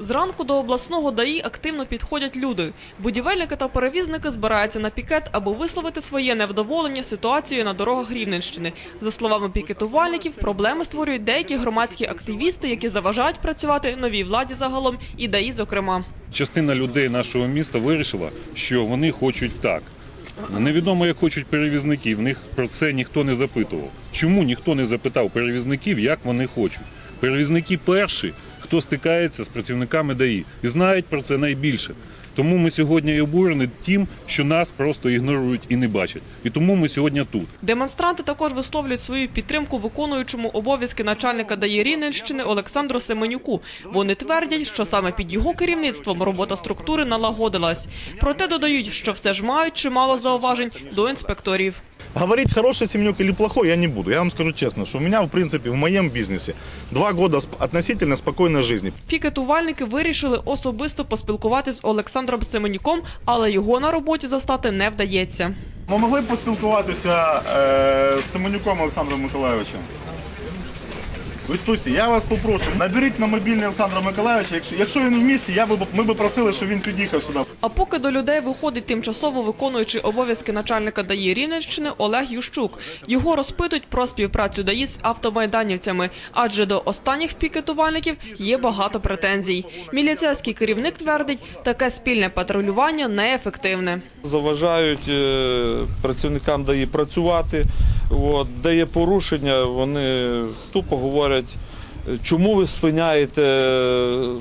Зранку до обласного ДАІ активно підходять люди. Будівельники та перевізники збираються на пікет, аби висловити своє невдоволення ситуацією на дорогах Рівненщини. За словами пікетувальників, проблеми створюють деякі громадські активісти, які заважають працювати новій владі загалом і ДАІ зокрема. Частина людей нашого міста вирішила, що вони хочуть так. Невідомо, як хочуть перевізники. В них про це ніхто не запитував. Чому ніхто не запитав перевізників, як вони хочуть? Перевізники перші, хто стикається з працівниками ДАІ і знають про це найбільше. Тому ми сьогодні і обурені тим, що нас просто ігнорують і не бачать. І тому ми сьогодні тут. Демонстранти також висловлюють свою підтримку виконуючому обов'язки начальника ДАІ Рівненщини Олександру Семенюку. Вони твердять, що саме під його керівництвом робота структури налагодилась. Проте додають, що все ж мають чимало зауважень до інспекторів. Говорить, хороший Семенюк или плохой, я не буду. Я вам скажу честно, что у меня, в принципе, в моем бизнесе два года относительно спокойной жизни. Пікетувальники вирішили особисто поспілкуватися з Олександром Семенюком, але його на роботі застати не вдається. Ми могли б поспілкуватися е, з Семенюком Олександром Миколайовичем. Відпусті, я вас попрошу, наберіть на мобільний Олександра Миколайовича. Якщо, якщо він в місті, я би, ми б просили, щоб він під'їхав сюди. А поки до людей виходить тимчасово виконуючий обов'язки начальника ДАІ Рівненщини Олег Ющук. Його розпитують про співпрацю ДАІ з автомайданівцями, адже до останніх пікетувальників є багато претензій. Міліцейський керівник твердить, таке спільне патрулювання неефективне. заважають е, працівникам ДАІ працювати. От, де є порушення, вони тупо говорять, чому ви спиняєте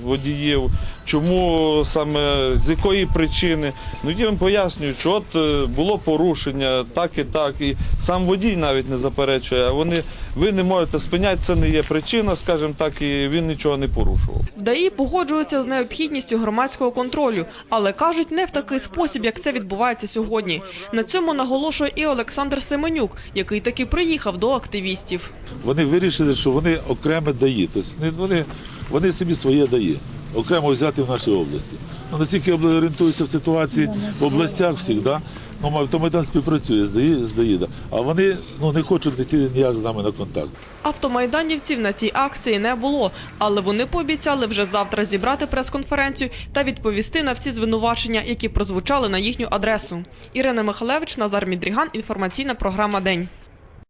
водіїв, чому саме з якої причини. Ну їм пояснюють, що от е, було порушення, так і так. І сам водій навіть не заперечує, а вони ви не можете спиняти, це не є причина, скажімо так, і він нічого не порушував. ДАІ погоджуються з необхідністю громадського контролю, але кажуть, не в такий спосіб, як це відбувається сьогодні. На цьому наголошує і Олександр Семенюк, який таки приїхав до активістів. Вони вирішили, що вони окремо даї. Тобто вони, вони собі своє дає, окремо взяти в нашій області. Ну, наскільки орієнтуюся в ситуації в областях всіх, да? ну, Автомайдан співпрацює з ДАІ, з ДАІ, да. а вони ну, не хочуть йти ніяк з нами на контакт. Автомайданівців на цій акції не було, але вони пообіцяли вже завтра зібрати прес-конференцію та відповісти на всі звинувачення, які прозвучали на їхню адресу. Ірина Михалевич, Назар Мідріган. Інформаційна програма День.